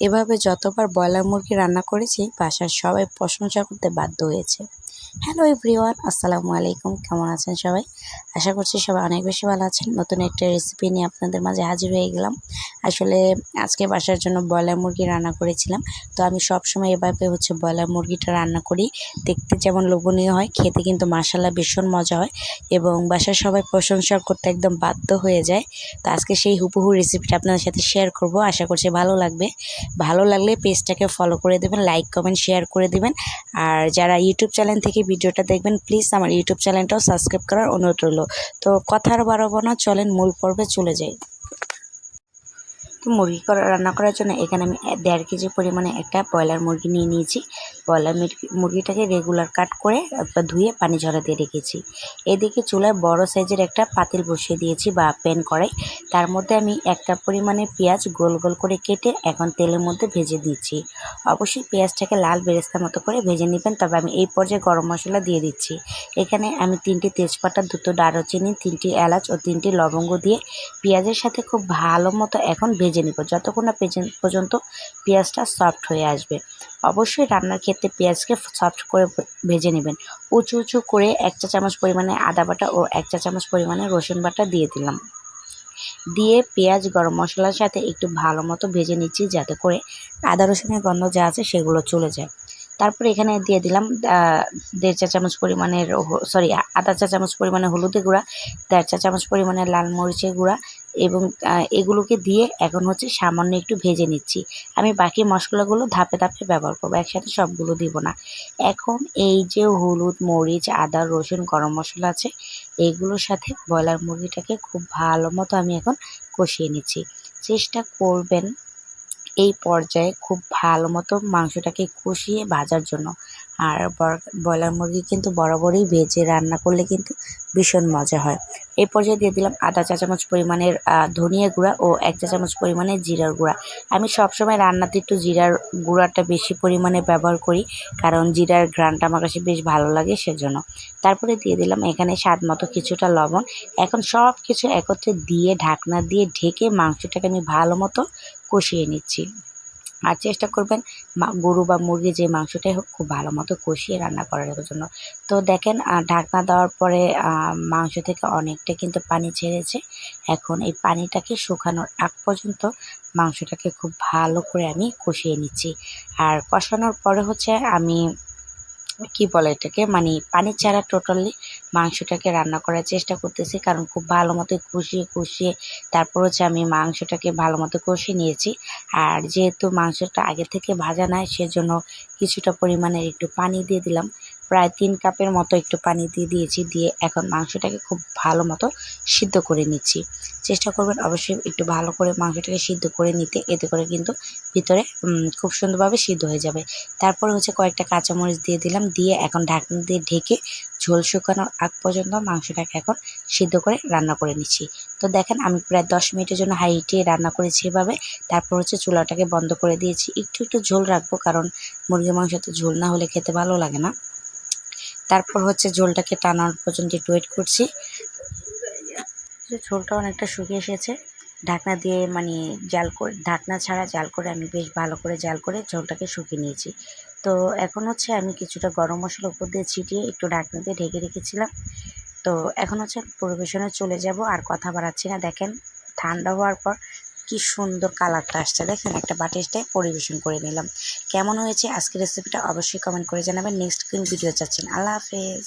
এভাবে যতবার ব্রয়লার মুরগি রান্না করেছি বাসার সবাই প্রশংসা করতে বাধ্য হয়েছে। হ্যালো এভরিওয়ান, আসসালামু আলাইকুম। কেমন আছেন সবাই? আশা করছি সবাই অনেক বেশি ভালো আছেন। নতুন একটা রেসিপি নিয়ে আপনাদের মাঝে হাজির হয়ে গেলাম। আসলে আজকে বাসার জন্য ব্রয়লার মুরগি রান্না করেছিলাম। তো আমি সব সময় এভাবে হচ্ছে ব্রয়লার মুরগিটা রান্না করি। দেখতে যেমন লোভনীয় হয়, খেতে কিন্তু মাসাল্লা ভীষণ মজা হয় এবং বাসার সবাই প্রশংসা করতে একদম বাধ্য হয়ে যায়। তো আজকে সেই হুবহু রেসিপিটা আপনাদের সাথে শেয়ার করব। আশা করছি ভালো লাগবে। ভালো লাগলে পেজটাকে ফলো করে দেবেন লাইক কমেন্ট শেয়ার করে দেবেন। আর যারা ইউটিউব চ্যানেল থেকে ভিডিওটা দেখবেন প্লিজ আমার ইউটিউব চ্যানেলটাও সাবস্ক্রাইব করার অনুরোধ রইল। তো কথার বাড়াবো না, চলেন মূল পর্বে চলে যাই। তো মুরগি করা, রান্না করার জন্য এখানে আমি দেড় কেজি পরিমাণে একটা ব্রয়লার মুরগি নিয়ে নিয়েছি। ব্রয়লার মুরগিটাকে রেগুলার কাট করে ধুয়ে পানি ঝরাতে রেখেছি। এদিকে চুলায় বড় সাইজের একটা পাতিল বসিয়ে দিয়েছি বা প্যান কড়াই। তার মধ্যে আমি একটা পরিমাণে পেঁয়াজ গোল গোল করে কেটে এখন তেলের মধ্যে ভেজে দিচ্ছি। অবশ্যই পেঁয়াজটাকে লাল বেরেস্তা মতো করে ভেজে নেবেন, তবে আমি এই পর্যায়ে গরম মশলা দিয়ে দিচ্ছি। এখানে আমি তিনটি তেজপাতা, দুটো দারুচিনি, তিনটি এলাচ ও তিনটি লবঙ্গ দিয়ে পেঁয়াজের সাথে খুব ভালো মতো এখন ভেজে নিব। যতক্ষণ না পর্যন্ত পেঁয়াজটা সফট হয়ে আসবে। অবশ্যই রান্নার ক্ষেত্রে পেঁয়াজকে সফট করে ভেজে নেবেন। উঁচু উঁচু করে এক চা চামচ পরিমাণে আদা বাটা ও এক চা চামচ পরিমাণে রসুন বাটা দিয়ে দিলাম। দিয়ে পেঁয়াজ, গরম মশলার সাথে একটু ভালো মতো ভেজে নিচ্ছি যাতে করে আদা রসুনের গন্ধ যা আছে সেগুলো চলে যায়। তারপর এখানে দিয়ে দিলাম দেড় চা চামচ পরিমাণের সরি আধা চা চামচ পরিমাণে হলুদের গুঁড়া, দেড় চা চামচ পরিমাণে লাল মরিচের গুঁড়া এবং এগুলোকে দিয়ে এখন হচ্ছে সামান্য একটু ভেজে নিচ্ছি। আমি বাকি মশলাগুলো ধাপে ধাপে ব্যবহার করব, একসাথে সবগুলো দিব না। এখন এই যে হলুদ, মরিচ, আদা, রসুন, গরম মশলা আছে এইগুলোর সাথে ব্রয়লার মুরগিটাকে খুব ভালো মতো আমি এখন কষিয়ে নিচ্ছি। চেষ্টা করবেন এই পর্যায়ে খুব ভালো মতো মাংসটাকে কষিয়ে ভাজার জন্য। আর ব্রয়লার মুরগি কিন্তু বরাবরই ভেজে রান্না করলে কিন্তু ভীষণ মজা হয়। এই পর্যায়ে দিয়ে দিলাম আধা চা চামচ পরিমাণের ধনিয়া গুঁড়া ও এক চা চামচ পরিমাণের জিরার গুঁড়া। আমি সবসময় রান্নাতে একটু জিরার গুঁড়াটা বেশি পরিমাণে ব্যবহার করি, কারণ জিরার ঘ্রানটা আমার কাছে বেশ ভালো লাগে সেজন্য। তারপরে দিয়ে দিলাম এখানে স্বাদ মতো কিছুটা লবণ। এখন সব কিছু একত্রে দিয়ে, ঢাকনা দিয়ে ঢেকে মাংসটাকে আমি ভালো মতো কষিয়ে নিচ্ছি। আর চেষ্টা করবেন গরু বা মুরগি যে মাংসটাই হোক খুব ভালো মতো কষিয়ে রান্না করার জন্য। তো দেখেন ঢাকনা দেওয়ার পরে মাংস থেকে অনেকটা কিন্তু পানি ছেড়েছে। এখন এই পানিটাকে শুকানোর আগ পর্যন্ত মাংসটাকে খুব ভালো করে আমি কষিয়ে নিচ্ছি। আর কষানোর পরে হচ্ছে আমি কি বলে এটাকে? মানে পানি ছাড়া টোটালি মাংসটাকে রান্না করার চেষ্টা করতেছি, কারণ খুব ভালো মতো কষিয়ে কষিয়ে তারপর হচ্ছে আমি মাংসটাকে ভালো মতো কষিয়ে নিয়েছি। আর যেহেতু মাংসটা আগে থেকে ভাজা নাই, সেজন্য কিছুটা পরিমাণের একটু পানি দিয়ে দিলাম। প্রায় তিন কাপের মতো একটু পানি দিয়ে দিয়েছি, দিয়ে এখন মাংসটাকে খুব ভালো মতো সিদ্ধ করে নিচ্ছি। চেষ্টা করবেন অবশ্যই একটু ভালো করে মাংসটাকে সিদ্ধ করে নিতে, এতে করে কিন্তু ভিতরে খুব সুন্দরভাবে সিদ্ধ হয়ে যাবে। তারপরে হচ্ছে কয়েকটা কাঁচামরিচ দিয়ে দিলাম, দিয়ে এখন ঢাকনা দিয়ে ঢেকে ঝোল শুকানোর আগ পর্যন্ত মাংসটাকে এখন সিদ্ধ করে রান্না করে নিচ্ছি। তো দেখেন আমি প্রায় দশ মিনিটের জন্য হাই হিটে রান্না করেছি এভাবে। তারপর হচ্ছে চুলাটাকে বন্ধ করে দিয়েছি। একটু একটু ঝোল রাখব, কারণ মুরগি মাংস তো ঝোল না হলে খেতে ভালো লাগে না। তারপর হচ্ছে ঝোলটাকে টানার পর্যন্ত একটু ওয়েট করছি। ঝোলটা অনেকটা শুকিয়ে এসেছে, ঢাকনা দিয়ে মানে জাল করে, ঢাকনা ছাড়া জাল করে আমি বেশ ভালো করে জাল করে ঝোলটাকে শুকিয়ে নিয়েছি। তো এখন হচ্ছে আমি কিছুটা গরম মশলা উপর দিয়ে ছিটিয়ে একটু ঢাকনা দিয়ে ঢেকে রেখেছিলাম। তো এখন হচ্ছে পরিবেশনে চলে যাব, আর কথা বাড়াচ্ছি না। দেখেন, ঠান্ডা হওয়ার পর কি সুন্দর কালারটা আসছে। দেখেন একটা বাটিসটায় পরিবেশন করে নিলাম। কেমন হয়েছে আজকের রেসিপিটা অবশ্যই কমেন্ট করে জানাবেন। নেক্সট কোন ভিডিও চাচ্ছেন আল্লাহ হাফেজ।